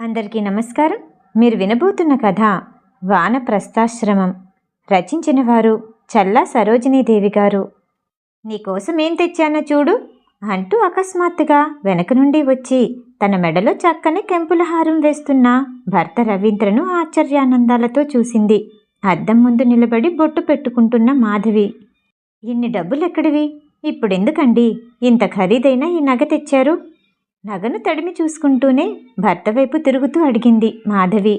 అందరికీ నమస్కారం. మీరు వినబోతున్న కథ వానప్రస్థాశ్రమం రచించిన వారు చల్లా సరోజినీదేవి గారు. నీకోసం ఏం తెచ్చానో చూడు అంటూ అకస్మాత్తుగా వెనక నుండి వచ్చి తన మెడలో చక్కని కెంపుల హారం వేస్తున్న భర్త రవీంద్రను ఆశ్చర్యానందాలతో చూసింది. అద్దం ముందు నిలబడి బొట్టు పెట్టుకుంటున్న మాధవి. ఇన్ని డబ్బులెక్కడివి? ఇప్పుడెందుకండి? ఇంత ఖరీదైన ఈ నగ తెచ్చారు? నగను తడిమి చూసుకుంటూనే భర్త వైపు తిరుగుతూ అడిగింది మాధవి.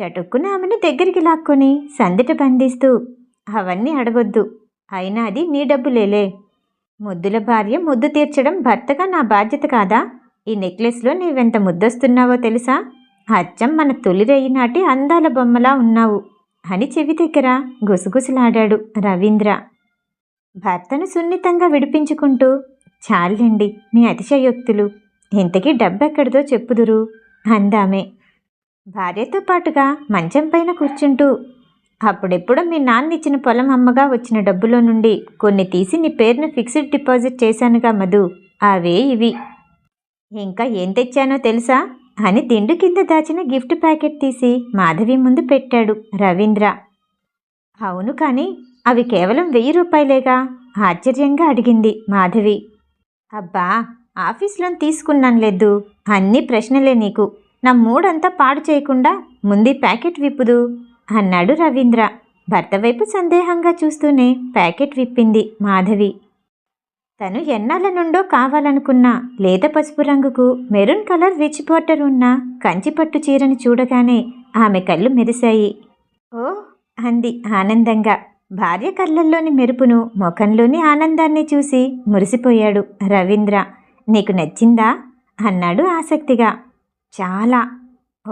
చటుక్కున ఆమెను దగ్గరికి లాక్కొని సందిట బంధిస్తూ అవన్నీ అడగొద్దు అయినా అది నీ డబ్బులేలే. ముద్దుల భార్య ముద్దు తీర్చడం భర్తగా నా బాధ్యత కాదా? ఈ నెక్లెస్లో నీవెంత ముద్దొస్తున్నావో తెలుసా? అచ్చం మన తొలిరయ్యి నాటి అందాల బొమ్మలా ఉన్నావు అని చెవి దగ్గర గుసగుసలాడాడు రవీంద్ర. భర్తను సున్నితంగా విడిపించుకుంటూ చాలండి మీ అతిశయోక్తులు. ఇంతకీ డబ్బెక్కడిదో చెప్పుదురు అందామే. భార్యతో పాటుగా మంచం పైన కూర్చుంటూ అప్పుడెప్పుడో మీ నాన్న ఇచ్చిన పొలం అమ్మగా వచ్చిన డబ్బులో నుండి కొన్ని తీసి నీ పేరును ఫిక్స్డ్ డిపాజిట్ చేశానుగా మధు. అవే ఇవి. ఇంకా ఏం తెచ్చానో తెలుసా? అని దిండు కింద దాచిన గిఫ్ట్ ప్యాకెట్ తీసి మాధవి ముందు పెట్టాడు రవీంద్ర. అవును కానీ అవి కేవలం వెయ్యి రూపాయలేగా? ఆశ్చర్యంగా అడిగింది మాధవి. అబ్బా ఆఫీస్లో తీసుకున్నాను లేదు అన్ని ప్రశ్నలే నీకు. నా మూడంతా పాడు చేయకుండా ముందు ప్యాకెట్ విప్పుదు అన్నాడు రవీంద్ర. భర్త వైపు సందేహంగా చూస్తూనే ప్యాకెట్ విప్పింది మాధవి. తను ఎన్నాళ్ళ నుండో కావాలనుకున్న లేత పసుపు రంగుకు మెరూన్ కలర్ రిచ్ బోర్డర్ ఉన్న కంచిపట్టు చీరను చూడగానే ఆమె కళ్ళు మెరిశాయి ఓ అంది ఆనందంగా. భార్య కళ్ళల్లోని మెరుపును ముఖంలోని ఆనందాన్ని చూసి మురిసిపోయాడు రవీంద్ర. నీకు నచ్చిందా? అన్నాడు ఆసక్తిగా. చాలా.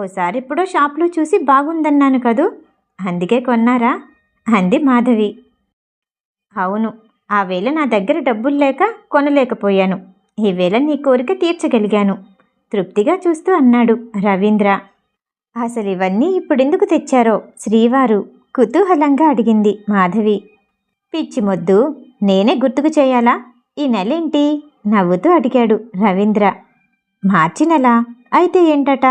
ఓసారి ఎప్పుడో షాప్లో చూసి బాగుందన్నాను కదూ. అందుకే కొన్నారా? అంది మాధవి. అవును. ఆ వేళ నా దగ్గర డబ్బులు లేక కొనలేకపోయాను. ఈవేళ నీ కోరిక తీర్చగలిగాను. తృప్తిగా చూస్తూ అన్నాడు రవీంద్ర. అసలు ఇవన్నీ ఇప్పుడెందుకు తెచ్చారో శ్రీవారు? కుతూహలంగా అడిగింది మాధవి. పిచ్చి మొద్దు నేనే గుర్తుకు చేయాలా? ఈ నెలేంటి? నవ్వుతూ అడిగాడు రవీంద్ర. మార్చి నెల? అయితే ఏంటట?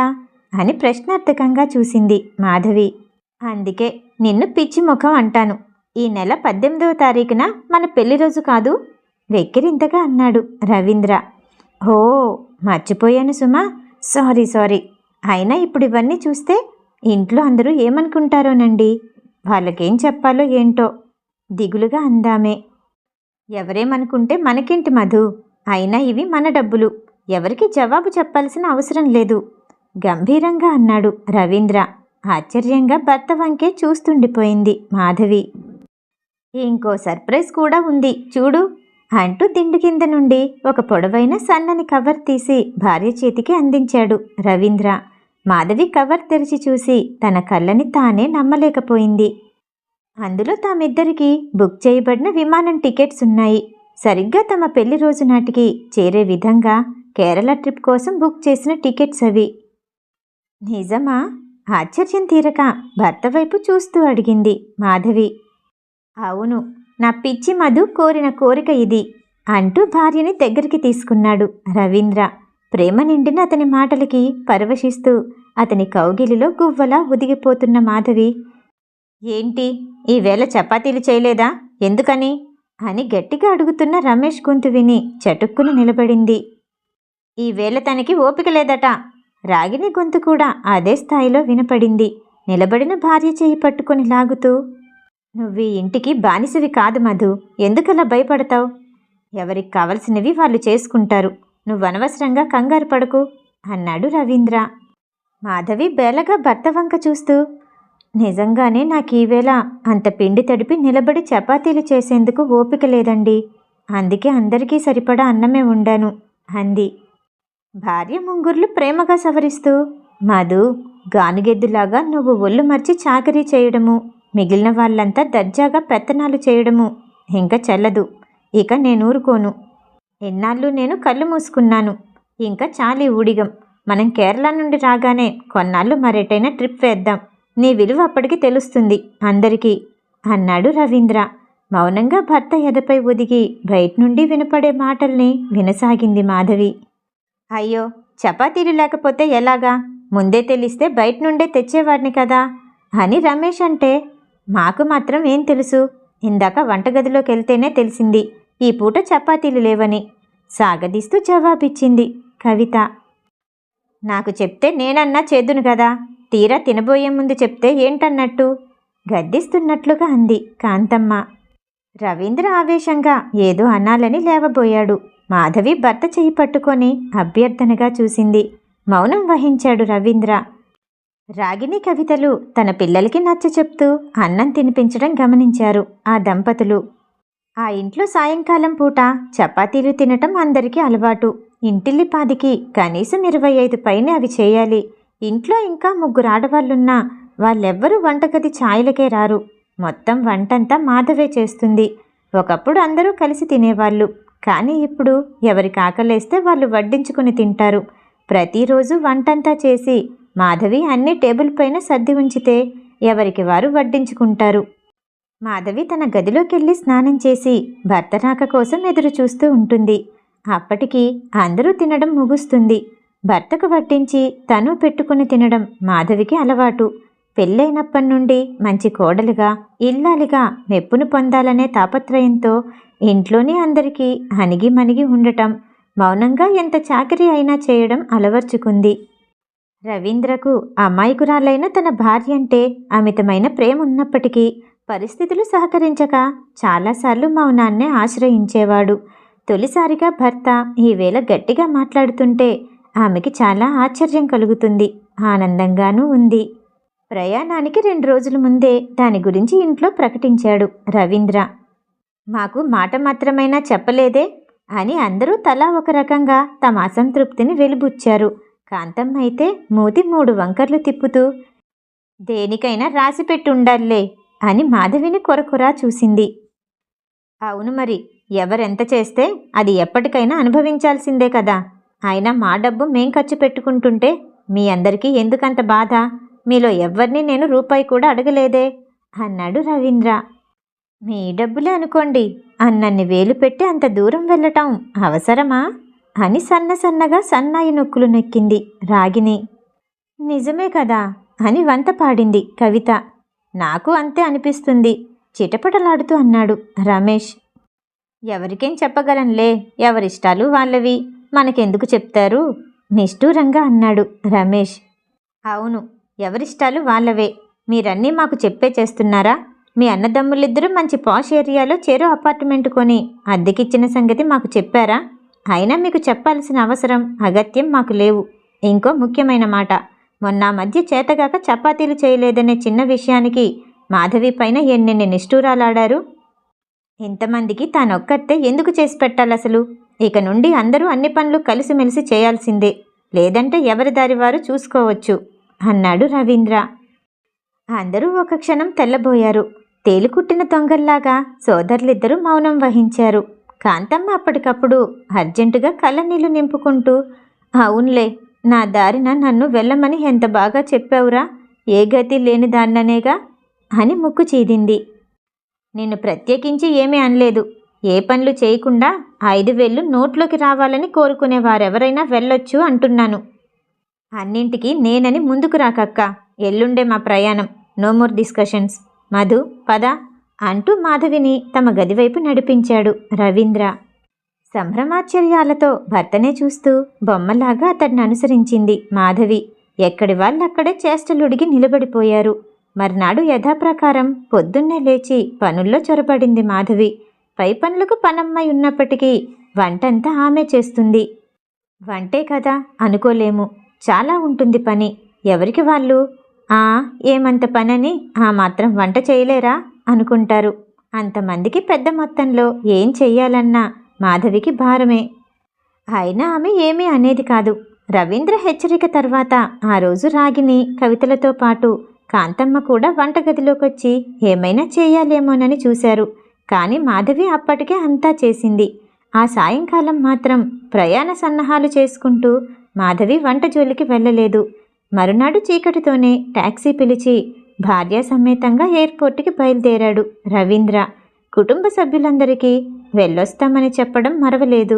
అని ప్రశ్నార్థకంగా చూసింది మాధవి. అందుకే నిన్ను పిచ్చి ముఖం అంటాను. ఈ నెల పద్దెనిమిదవ తారీఖున మన పెళ్ళి రోజు కాదు? వెక్కిరింతగా అన్నాడు రవీంద్ర. ఓ మర్చిపోయాను సుమా. Sorry sorry. అయినా ఇప్పుడు ఇవన్నీ చూస్తే ఇంట్లో అందరూ ఏమనుకుంటారోనండి? వాళ్ళకేం చెప్పాలో ఏంటో దిగులుగా అందామే. ఎవరేమనుకుంటే మనకేంటి మధు? అయినా ఇవి మన డబ్బులు. ఎవరికి జవాబు చెప్పాల్సిన అవసరం లేదు. గంభీరంగా అన్నాడు రవీంద్ర. ఆశ్చర్యంగా భర్త వంకే చూస్తుండిపోయింది మాధవి. ఇంకో సర్ప్రైజ్ కూడా ఉంది. చూడు! అంటూ దిండు కింద నుండి ఒక పొడవైన సన్నని కవర్ తీసి భార్య చేతికి అందించాడు రవీంద్ర. మాధవి కవర్ తెరిచి చూసి తన కళ్ళని తానే నమ్మలేకపోయింది. అందులో తామిద్దరికీ బుక్ చేయబడిన విమానం టికెట్స్ ఉన్నాయి. సరిగ్గా తమ పెళ్ళి రోజు నాటికి చేరే విధంగా కేరళ ట్రిప్ కోసం బుక్ చేసిన టికెట్స్ అవి. నిజమా? ఆశ్చర్యం తీరక భర్త వైపు చూస్తూ అడిగింది మాధవి. అవును నా పిచ్చి మధు కోరిన కోరిక ఇది అంటూ భార్యని దగ్గరికి తీసుకున్నాడు రవీంద్ర. ప్రేమ నిండిన అతని మాటలకి పరవశిస్తూ అతని కౌగిలిలో గువ్వలా ఉదిగిపోతున్న మాధవి ఏంటి ఈవేళ చపాతీలు చేయలేదా? ఎందుకని? అని గట్టిగా అడుగుతున్న రమేష్ గొంతు విని చటుక్కున నిలబడింది. ఈవేళ తనకి ఓపిక లేదట. రాగిని గొంతు కూడా అదే స్థాయిలో వినపడింది. నిలబడిన భార్య చేయి పట్టుకొని లాగుతూ నువ్వు ఈ ఇంటికి బానిసవి కాదు మధు. ఎందుకలా భయపడతావు? ఎవరికి కావలసినవి వాళ్ళు చేసుకుంటారు. నువ్వు అనవసరంగా కంగారు పడకు అన్నాడు రవీంద్ర. మాధవి బేలగా భర్త వంక చూస్తూ నిజంగానే నాకు ఈవేళ అంత పిండి తడిపి నిలబడి చపాతీలు చేసేందుకు ఓపిక లేదండి. అందుకే అందరికీ సరిపడా అన్నమే ఉండాను అంది. భార్య ముంగుర్లు ప్రేమగా సవరిస్తూ మధు గానుగెద్దులాగా నువ్వు ఒళ్ళు మర్చి చాకరీ చేయడము మిగిలిన వాళ్ళంతా దర్జాగా పెత్తనాలు చేయడము ఇంకా చల్లదు. ఇక నేను ఊరుకోను ఎన్నాళ్ళు నేను కళ్ళు మూసుకున్నాను. ఇంకా చాలీ ఊడిగం. మనం కేరళ నుండి రాగానే కొన్నాళ్ళు మరెటైనా ట్రిప్ వేద్దాం. నీ విలువ అప్పటికి తెలుస్తుంది. అందరికీ అన్నాడు రవీంద్ర. మౌనంగా భర్త ఎదపై ఒదిగి బయట నుండి వినపడే మాటల్ని వినసాగింది మాధవి. అయ్యో చపాతీలు లేకపోతే ఎలాగా? ముందే తెలిస్తే బయట నుండే తెచ్చేవాడిని కదా? అని రమేష్ అంటే మాకు మాత్రం ఏం తెలుసు? ఇందాక వంటగదిలోకి వెళ్తేనే తెలిసింది. ఈ పూట చపాతీలు లేవని సాగదీస్తూ జవాబిచ్చింది కవిత. నాకు చెప్తే నేనన్నా చేదును కదా తీరా తినబోయే ముందు చెప్తే ఏంటన్నట్టు గద్దిస్తున్నట్లుగా అంది కాంతమ్మ. రవీంద్ర ఆవేశంగా ఏదో అనాలని లేవబోయాడు. మాధవి భర్త చేయి పట్టుకొని అభ్యర్థనగా చూసింది. మౌనం వహించాడు రవీంద్ర. రాగిణి కవితలు తన పిల్లలకి నచ్చ చెప్తూ అన్నం తినిపించడం గమనించారు ఆ దంపతులు. ఆ ఇంట్లో సాయంకాలం పూట చపాతీలు తినటం అందరికీ అలవాటు. ఇంటిల్లిపాదికి కనీసం ఇరవై ఐదు పైన అవి చేయాలి. ఇంట్లో ఇంకా ముగ్గురు ఆడవాళ్ళున్నా వాళ్ళెవ్వరూ వంటగది ఛాయలకే రారు. మొత్తం వంటంతా మాధవే చేస్తుంది. ఒకప్పుడు అందరూ కలిసి తినేవాళ్ళు. కానీ ఇప్పుడు ఎవరికి ఆకలేస్తే వాళ్ళు వడ్డించుకుని తింటారు. ప్రతిరోజు వంటంతా చేసి మాధవి అన్ని టేబుల్ పైన సర్ది ఉంచితే ఎవరికి వారు వడ్డించుకుంటారు. మాధవి తన గదిలోకెళ్ళి స్నానం చేసి భర్త రాక కోసం ఎదురు చూస్తూ ఉంటుంది. అప్పటికి అందరూ తినడం ముగుస్తుంది. భర్తకు వడ్డించి తను పెట్టుకుని తినడం మాధవికి అలవాటు. పెళ్ళైనప్పటి నుండి మంచి కోడలుగా ఇల్లాలిగా మెప్పును పొందాలనే తాపత్రయంతో ఇంట్లోనే అందరికీ అణిగి మణిగి ఉండటం మౌనంగా ఎంత చాకరీ అయినా చేయడం అలవర్చుకుంది. రవీంద్రకు అమాయకురాలైన తన భార్య అంటే అమితమైన ప్రేమ ఉన్నప్పటికీ పరిస్థితులు సహకరించక చాలాసార్లు మౌనాన్నే ఆశ్రయించేవాడు. తొలిసారిగా భర్త ఈవేళ గట్టిగా మాట్లాడుతుంటే ఆమెకి చాలా ఆశ్చర్యం కలుగుతుంది. ఆనందంగానూ ఉంది. ప్రయాణానికి రెండు రోజుల ముందే దాని గురించి ఇంట్లో ప్రకటించాడు రవీంద్ర. మాకు మాట మాత్రమైనా చెప్పలేదే అని అందరూ తలా ఒక రకంగా తమ అసంతృప్తిని వెలుబుచ్చారు. కాంతమ్మ అయితే మూతి మూడు వంకర్లు తిప్పుతూ దేనికైనా రాసిపెట్టి ఉండాలే అని మాధవిని కొరకొరా చూసింది. అవును మరి ఎవరెంత చేస్తే అది ఎప్పటికైనా అనుభవించాల్సిందే కదా. అయినా మా డబ్బు మేం ఖర్చు పెట్టుకుంటుంటే మీ అందరికీ ఎందుకంత బాధ? మీలో ఎవ్వరిని నేను రూపాయి కూడా అడగలేదే? అన్నాడు రవీంద్ర. మీ డబ్బులే అనుకోండి అన్నన్ని వేలు పెట్టి అంత దూరం వెళ్ళటం అవసరమా? అని సన్న సన్నగా సన్నాయి నొక్కులు నొక్కింది రాగిని నిజమే కదా అని వంత పాడింది కవిత. నాకు అంతే అనిపిస్తుంది. చిటపటలాడుతూ అన్నాడు రమేష్. ఎవరికేం చెప్పగలంలే ఎవరిష్టాలు వాళ్ళవి. మనకెందుకు చెప్తారు? నిష్ఠూరంగా అన్నాడు రమేష్. అవును ఎవరిష్టాలు వాళ్ళవే. మీరన్నీ మాకు చెప్పే చేస్తున్నారా? మీ అన్నదమ్ములిద్దరూ మంచి పాష్ ఏరియాలో చేరో అపార్ట్మెంట్ కొని అద్దెకిచ్చిన సంగతి మాకు చెప్పారా? అయినా మీకు చెప్పాల్సిన అవసరం అగత్యం మాకు లేవు. ఇంకో ముఖ్యమైన మాట మొన్న మధ్య చేతగాక చపాతీలు చేయలేదనే చిన్న విషయానికి మాధవి పైన ఎన్నెన్ని నిష్ఠూరాలాడారు. ఇంతమందికి తానొక్కతే ఎందుకు చేసి పెట్టాలి అసలు ఇక నుండి అందరూ అన్ని పనులు కలిసిమెలిసి చేయాల్సిందే. లేదంటే ఎవరి దారి వారు చూసుకోవచ్చు అన్నాడు రవీంద్ర. అందరూ ఒక క్షణం తెల్లబోయారు. తేలికుట్టిన దొంగల్లాగా సోదరులిద్దరూ మౌనం వహించారు. కాంతమ్మ అప్పటికప్పుడు అర్జెంటుగా కళ్ళనీళ్ళు నింపుకుంటూ అవునులే నా దారిన నన్ను వెళ్ళమని ఎంత బాగా చెప్పావురా? ఏ గతి లేని దాన్ననేగా? అని ముక్కు చీదింది. నిన్ను ప్రత్యేకించి ఏమీ అనలేదు. ఏ పనులు చేయకుండా ఐదు వేళ్ళు నోట్లోకి రావాలని కోరుకునే వారెవరైనా వెళ్ళొచ్చు అంటున్నాను. అన్నింటికి నేనని ముందుకు రాకక్క. ఎల్లుండే మా ప్రయాణం. No more discussions. మధు పద అంటూ మాధవిని తమ గదివైపు నడిపించాడు రవీంద్ర. సంభ్రమాశ్చర్యాలతో భర్తనే చూస్తూ బొమ్మలాగా అతడిని అనుసరించింది మాధవి. ఎక్కడి వాళ్ళక్కడే చేష్టలుడిగి నిలబడిపోయారు. మర్నాడు యథాప్రకారం పొద్దున్నే లేచి పనుల్లో చొరబడింది మాధవి. పై పనులకు పనమ్మాయి ఉన్నప్పటికీ వంటంతా ఆమె చేస్తుంది. వంటే కదా అనుకోలేము. చాలా ఉంటుంది పని. ఎవరికి వాళ్ళు? ఆ ఏమంత పనని ఆ మాత్రం వంట చేయలేరా అనుకుంటారు. అంతమందికి పెద్ద మొత్తంలో ఏం చెయ్యాలన్నా మాధవికి భారమే. అయినా ఆమె ఏమీ అనేది కాదు. రవీంద్ర హెచ్చరిక తర్వాత ఆ రోజు రాగిని కవితలతో పాటు కాంతమ్మ కూడా వంటగదిలోకొచ్చి ఏమైనా చేయాలేమోనని చూశారు. కానీ మాధవి అప్పటికే అంతా చేసింది. ఆ సాయంకాలం మాత్రం ప్రయాణ సన్నాహాలు చేసుకుంటూ మాధవి వంట జోలికి వెళ్ళలేదు. మరునాడు చీకటితోనే టాక్సీ పిలిచి భార్య సమేతంగా ఎయిర్పోర్ట్కి బయలుదేరాడు రవీంద్ర. కుటుంబ సభ్యులందరికీ వెళ్ళొస్తామని చెప్పడం మరవలేదు.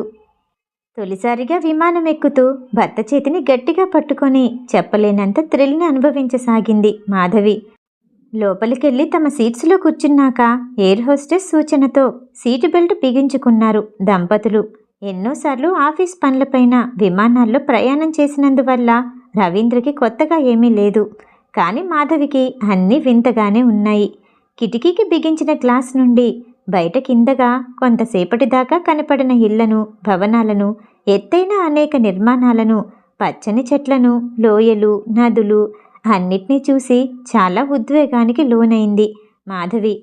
తొలిసారిగా విమానం ఎక్కుతూ భర్త చేతిని గట్టిగా పట్టుకొని చెప్పలేనంత థ్రిల్ని అనుభవించసాగింది మాధవి. లోపలికెళ్ళి తమ సీట్స్లో కూర్చున్నాక ఎయిర్ హోస్టెస్ సూచనతో సీటు బెల్ట్ బిగించుకున్నారు దంపతులు. ఎన్నోసార్లు ఆఫీస్ పనులపైన విమానాల్లో ప్రయాణం చేసినందువల్ల రవీంద్రకి కొత్తగా ఏమీ లేదు. కానీ మాధవికి అన్నీ వింతగానే ఉన్నాయి. కిటికీకి బిగించిన గ్లాస్ నుండి బయట కిందగా కొంతసేపటి దాకా కనపడిన ఇళ్ళను భవనాలను ఎత్తైన అనేక నిర్మాణాలను పచ్చని చెట్లను లోయలు నదులు అన్నిటినీ చూసి చాలా ఉద్వేగానికి లోనైంది మాధవి.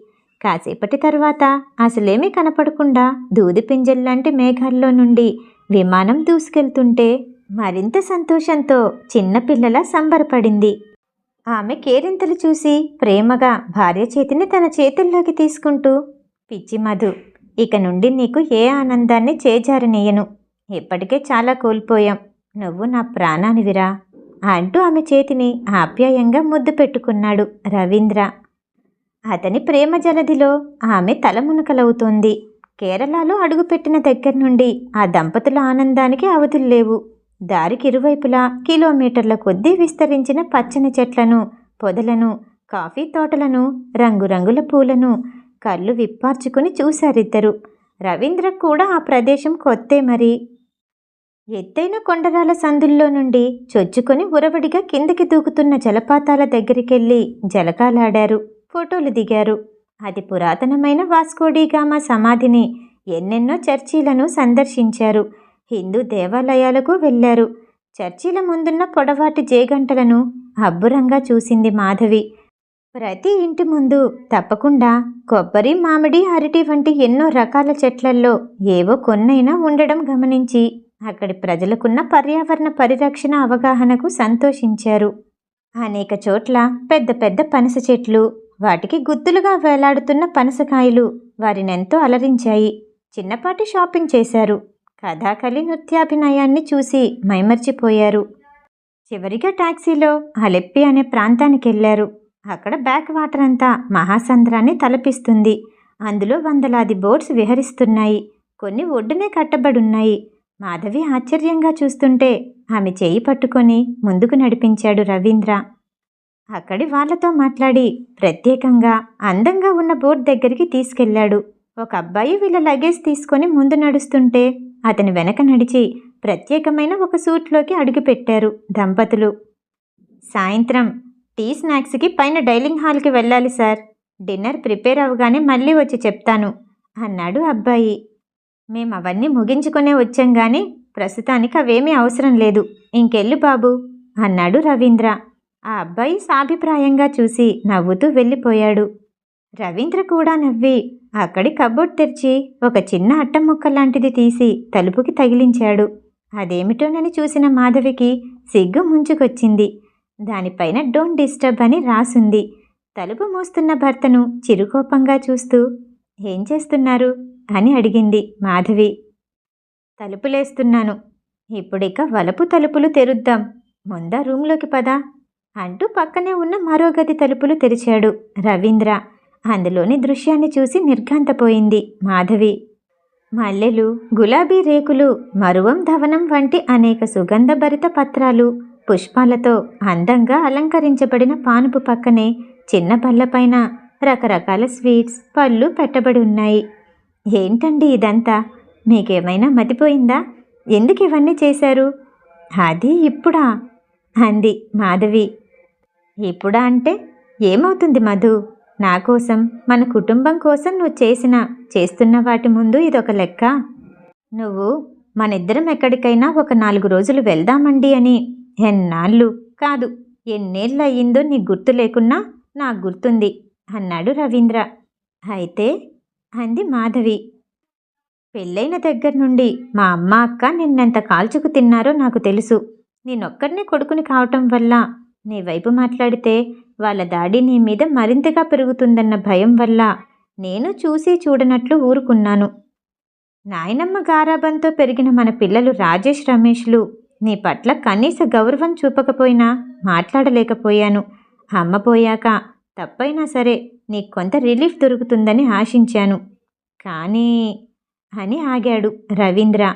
కాసేపటి తర్వాత అసలేమీ కనపడకుండా దూది పింజల్లాంటి మేఘాల్లో నుండి విమానం దూసుకెళ్తుంటే మరింత సంతోషంతో చిన్నపిల్లల సంబరపడింది. ఆమె కేరింతలు చూసి ప్రేమగా భార్య చేతిని తన చేతుల్లోకి తీసుకుంటూ పిచ్చి మధు ఇక నుండి నీకు ఏ ఆనందాన్ని చేజారనీయను ఇప్పటికే చాలా కోల్పోయాం. నువ్వు నా ప్రాణానివిరా అంటూ ఆమె చేతిని ఆప్యాయంగా ముద్దు పెట్టుకున్నాడు రవీంద్ర. అతని ప్రేమ జలదిలో ఆమె తలమునకలవుతోంది కేరళలో అడుగుపెట్టిన దగ్గర నుండి ఆ దంపతుల ఆనందానికి అవధులు లేవు. దారికి ఇరువైపులా కిలోమీటర్ల కొద్దీ విస్తరించిన పచ్చని చెట్లను పొదలను కాఫీ తోటలను రంగురంగుల పూలను కళ్ళు విప్పార్చుకుని చూశారిద్దరు. రవీంద్ర కూడా ఆ ప్రదేశం కొత్తే మరి. ఎత్తైన కొండరాల సందుల్లో నుండి చొచ్చుకొని ఉరవడిగా కిందకి దూకుతున్న జలపాతాల దగ్గరికెళ్ళి జలకాలాడారు ఫోటోలు దిగారు. అది పురాతనమైన వాస్కోడిగామా సమాధిని ఎన్నెన్నో చర్చీలను సందర్శించారు. హిందూ దేవాలయాలకు వెళ్ళారు. చర్చిల ముందున్న పొడవాటి జేగంటలను అబ్బురంగా చూసింది మాధవి. ప్రతి ఇంటి ముందు తప్పకుండా కొబ్బరి మామిడి అరటి వంటి ఎన్నో రకాల చెట్లల్లో ఏవో కొన్నైనా ఉండడం గమనించి అక్కడి ప్రజలకున్న పర్యావరణ పరిరక్షణ అవగాహనకు సంతోషించారు. అనేక చోట్ల పెద్ద పెద్ద పనస చెట్లు వాటికి గుత్తులుగా వేలాడుతున్న పనసకాయలు వారినెంతో అలరించాయి. చిన్నపాటి షాపింగ్ చేశారు. కథాకళి నృత్యాభినయాన్ని చూసి మైమర్చిపోయారు. చివరిగా టాక్సీలో అలెప్పి అనే ప్రాంతానికి వెళ్ళారు అక్కడ బ్యాక్ వాటర్ అంతా మహాసంద్రాన్ని తలపిస్తుంది. అందులో వందలాది బోట్స్ విహరిస్తున్నాయి. కొన్ని ఒడ్డునే కట్టబడున్నాయి. మాధవి ఆశ్చర్యంగా చూస్తుంటే ఆమె చేయి పట్టుకొని ముందుకు నడిపించాడు రవీంద్ర. అక్కడి వాళ్ళతో మాట్లాడి ప్రత్యేకంగా అందంగా ఉన్న బోట్ దగ్గరికి తీసుకెళ్ళాడు. ఒక అబ్బాయి వీళ్ళ లగేజ్ తీసుకొని ముందు నడుస్తుంటే అతని వెనక నడిచి ప్రత్యేకమైన ఒక సూట్లోకి అడుగుపెట్టారు దంపతులు. సాయంత్రం టీ స్నాక్స్కి పైన డైనింగ్ హాల్కి వెళ్ళాలి సార్. డిన్నర్ ప్రిపేర్ అవగానే మళ్ళీ వచ్చి చెప్తాను అన్నాడు అబ్బాయి. మేము అవన్నీ ముగించుకునే వచ్చాం కానీ ప్రస్తుతానికి అవేమీ అవసరం లేదు. ఇంకెళ్ళు బాబు అన్నాడు రవీంద్ర. ఆ అబ్బాయి సాభిప్రాయంగా చూసి నవ్వుతూ వెళ్ళిపోయాడు. రవీంద్ర కూడా నవ్వి అక్కడి కబోర్డ్ తెరిచి ఒక చిన్న అట్టం ముక్క లాంటిది తీసి తలుపుకి తగిలించాడు. అదేమిటోనని చూసిన మాధవికి సిగ్గు ముంచుకొచ్చింది. దానిపైన డోంట్ డిస్టర్బ్ అని రాసుంది. తలుపు మూస్తున్న భర్తను చిరుకోపంగా చూస్తూ ఏం చేస్తున్నారు? అని అడిగింది మాధవి. తలుపులేస్తున్నాను ఇప్పుడిక వలపు తలుపులు తెరుద్దాం. ముందా రూంలోకి పదా. అంటూ పక్కనే ఉన్న మరో గది తలుపులు తెరిచాడు రవీంద్ర. అందులోని దృశ్యాన్ని చూసి నిర్ఘాంతపోయింది మాధవి. మల్లెలు గులాబీ రేకులు మరువం ధవనం వంటి అనేక సుగంధభరిత పత్రాలు పుష్పాలతో అందంగా అలంకరించబడిన పానుపు పక్కనే చిన్న బల్లపైన రకరకాల స్వీట్స్ పళ్ళు పెట్టబడి ఉన్నాయి. ఏంటండి ఇదంతా? మీకేమైనా మతిపోయిందా? ఎందుకు ఇవన్నీ చేశారు? అది ఇప్పుడా? అంది మాధవి. ఇప్పుడా అంటే? ఏమవుతుంది మధు? నా కోసం మన కుటుంబం కోసం నువ్వు చేసిన చేస్తున్న వాటి ముందు ఇదొక లెక్క? నువ్వు మనిద్దరం ఎక్కడికైనా ఒక నాలుగు రోజులు వెళ్దామండి అని ఎన్నాళ్ళు? కాదు ఎన్నేళ్ళు నీ గుర్తు లేకున్నా నాకు గుర్తుంది అన్నాడు రవీంద్ర. అయితే అంది మాధవి. పెళ్ళైన దగ్గర నుండి మా అమ్మ అక్క నిన్నెంత కాల్చుకు తిన్నారో నాకు తెలుసు. నేనొక్కడినే కొడుకుని కావటం వల్ల నీ వైపు మాట్లాడితే వాళ్ళ దాడి నీ మీద మరింతగా పెరుగుతుందన్న భయం వల్ల నేను చూసి చూడనట్లు ఊరుకున్నాను. నాయనమ్మ గారాబంతో పెరిగిన మన పిల్లలు రాజేష్ రమేష్లు నీ పట్ల కనీస గౌరవం చూపకపోయినా మాట్లాడలేకపోయాను. అమ్మ పోయాక తప్పైనా సరే నీకు కొంత రిలీఫ్ దొరుకుతుందని ఆశించాను. కానీ అని ఆగాడు రవీంద్ర.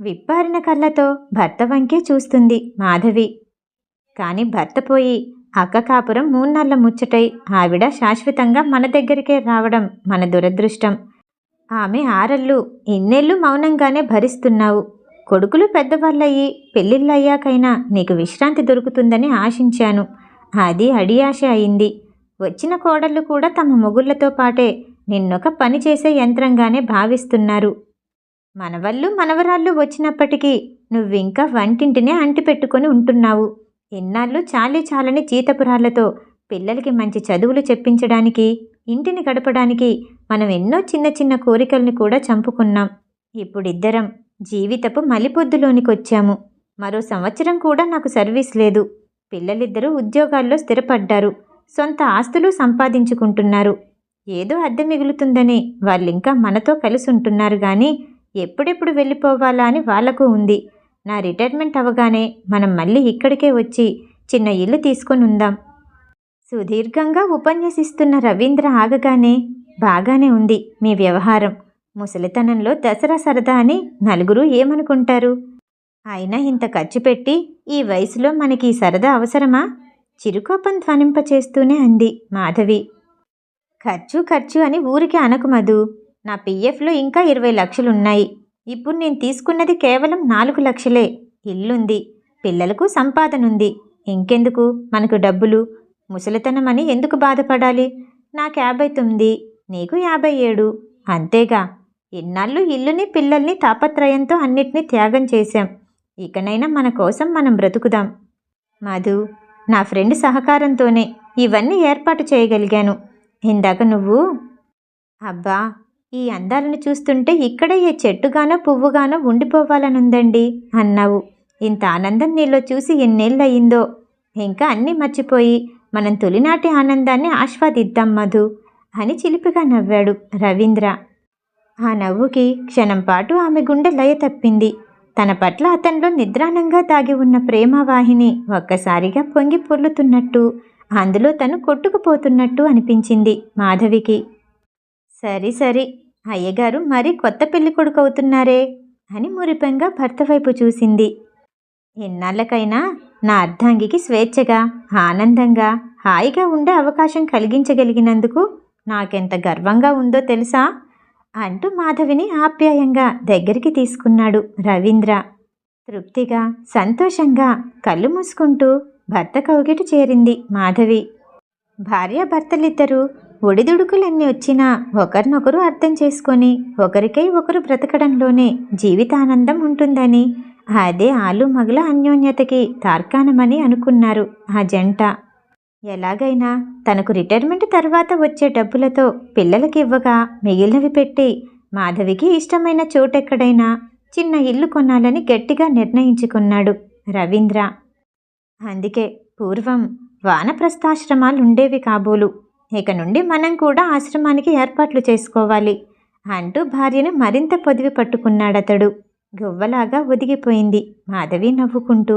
విప్పారిన కళ్ళతో భర్త వంకే చూస్తుంది మాధవి. కాని భర్త పోయి అక్క కాపురం మూన్నళ్ళ ముచ్చటై ఆవిడ శాశ్వతంగా మన దగ్గరికే రావడం మన దురదృష్టం. ఆమె ఆరళ్ళు ఇన్నేళ్ళు మౌనంగానే భరిస్తున్నావు. కొడుకులు పెద్దవాళ్ళయ్యి పెళ్ళిళ్ళయ్యాకైనా నీకు విశ్రాంతి దొరుకుతుందని ఆశించాను. అది అడియాశ అయింది. వచ్చిన కోడళ్ళు కూడా తమ మొగుళ్ళతో పాటే నిన్నొక పని చేసే యంత్రంగానే భావిస్తున్నారు. మనవళ్ళు మనవరాళ్ళు వచ్చినప్పటికీ నువ్వింకా వంటింటినే అంటిపెట్టుకొని ఉంటున్నావు. ఎన్నాళ్ళు చాలీ చాలని జీతపురాళ్ళతో పిల్లలకి మంచి చదువులు చెప్పించడానికి ఇంటిని గడపడానికి మనం ఎన్నో చిన్న చిన్న కోరికల్ని కూడా చంపుకున్నాం. ఇప్పుడిద్దరం జీవితపు మలిపొద్దులోనికి వచ్చాము మరో సంవత్సరం కూడా నాకు సర్వీస్ లేదు. పిల్లలిద్దరూ ఉద్యోగాల్లో స్థిరపడ్డారు. సొంత ఆస్తులు సంపాదించుకుంటున్నారు. ఏదో అద్దె మిగులుతుందని వాళ్ళింకా మనతో కలిసి ఉంటున్నారు కానీ ఎప్పుడెప్పుడు వెళ్ళిపోవాలా అని వాళ్ళకు ఉంది. నా రిటైర్మెంట్ అవగానే మనం మళ్ళీ ఇక్కడికే వచ్చి చిన్న ఇల్లు తీసుకొని ఉందాం. సుదీర్ఘంగా ఉపన్యసిస్తున్న రవీంద్ర ఆగగానే బాగానే ఉంది మీ వ్యవహారం. ముసలితనంలో దసరా సరదా అని నలుగురు ఏమనుకుంటారు? అయినా ఇంత ఖర్చు పెట్టి ఈ వయసులో మనకి ఈ సరదా అవసరమా? చిరుకోపం ధ్వనింపచేస్తూనే అంది మాధవి. ఖర్చు ఖర్చు అని ఊరికి అనకు మధు. నా పిఎఫ్లో ఇంకా ఇరవై లక్షలున్నాయి. ఇప్పుడు నేను తీసుకున్నది కేవలం నాలుగు లక్షలే. ఇల్లుంది. పిల్లలకు సంపాదనుంది. ఇంకెందుకు? మనకు డబ్బులు. ముసలితనం అని ఎందుకు బాధపడాలి? నాకు యాభై తొమ్మిది నీకు యాభై ఏడు. అంతేగా. ఇన్నాళ్ళు ఇల్లుని పిల్లల్ని తాపత్రయంతో అన్నిటినీ త్యాగం చేశాం. ఇకనైనా మన కోసం మనం బ్రతుకుదాం. మధు నా ఫ్రెండ్ సహకారంతోనే ఇవన్నీ ఏర్పాటు చేయగలిగాను. ఇందాక నువ్వు అబ్బా ఈ అందాలను చూస్తుంటే ఇక్కడే ఏ చెట్టుగానో పువ్వుగానో ఉండిపోవాలనుందండి అన్నావు. ఇంత ఆనందం నీలో చూసి ఎన్నేళ్ళయిందో. ఇంకా అన్నీ మర్చిపోయి మనం తొలినాటి ఆనందాన్ని ఆస్వాదిద్దాం మధు అని చిలిపిగా నవ్వాడు రవీంద్ర. ఆ నవ్వుకి క్షణం పాటు ఆమె గుండె లయ తప్పింది. తన పట్ల అతనిలో నిద్రాణంగా దాగి ఉన్న ప్రేమవాహిని ఒక్కసారిగా పొంగి పొర్లుతున్నట్టు అందులో తను కొట్టుకుపోతున్నట్టు అనిపించింది మాధవికి. సరి సరి అయ్యగారు మరీ కొత్త పెళ్ళి కొడుకు అవుతున్నారే అని మురిపంగా భర్త వైపు చూసింది. ఎన్నాళ్ళకైనా నా అర్ధాంగికి స్వేచ్ఛగా ఆనందంగా హాయిగా ఉండే అవకాశం కలిగించగలిగినందుకు నాకెంత గర్వంగా ఉందో తెలుసా? అంటూ మాధవిని ఆప్యాయంగా దగ్గరికి తీసుకున్నాడు రవీంద్ర. తృప్తిగా సంతోషంగా కళ్ళు మూసుకుంటూ భర్త కౌగిట చేరింది మాధవి. భార్యాభర్తలిద్దరూ ఒడిదుడుకులన్నీ వచ్చినా ఒకరినొకరు అర్థం చేసుకొని ఒకరికై ఒకరు బ్రతకడంలోనే జీవితానందం ఉంటుందని అదే ఆలు మగల అన్యోన్యతకి తార్కాణమని అనుకున్నారు ఆ జంట. ఎలాగైనా తనకు రిటైర్మెంట్ తర్వాత వచ్చే డబ్బులతో పిల్లలకి ఇవ్వగా మిగిలినవి పెట్టి మాధవికి ఇష్టమైన చోటెక్కడైనా చిన్న ఇల్లు కొనాలని గట్టిగా నిర్ణయించుకున్నాడు రవీంద్ర. అందుకే పూర్వం వానప్రస్థాశ్రమాలు ఉండేవి కాబోలు. ఇక నుండి మనం కూడా ఆశ్రమానికి ఏర్పాట్లు చేసుకోవాలి అంటూ భార్యను మరింత పొదివి పట్టుకున్నాడతడు. గువ్వలాగా ఒదిగిపోయింది మాధవి నవ్వుకుంటూ.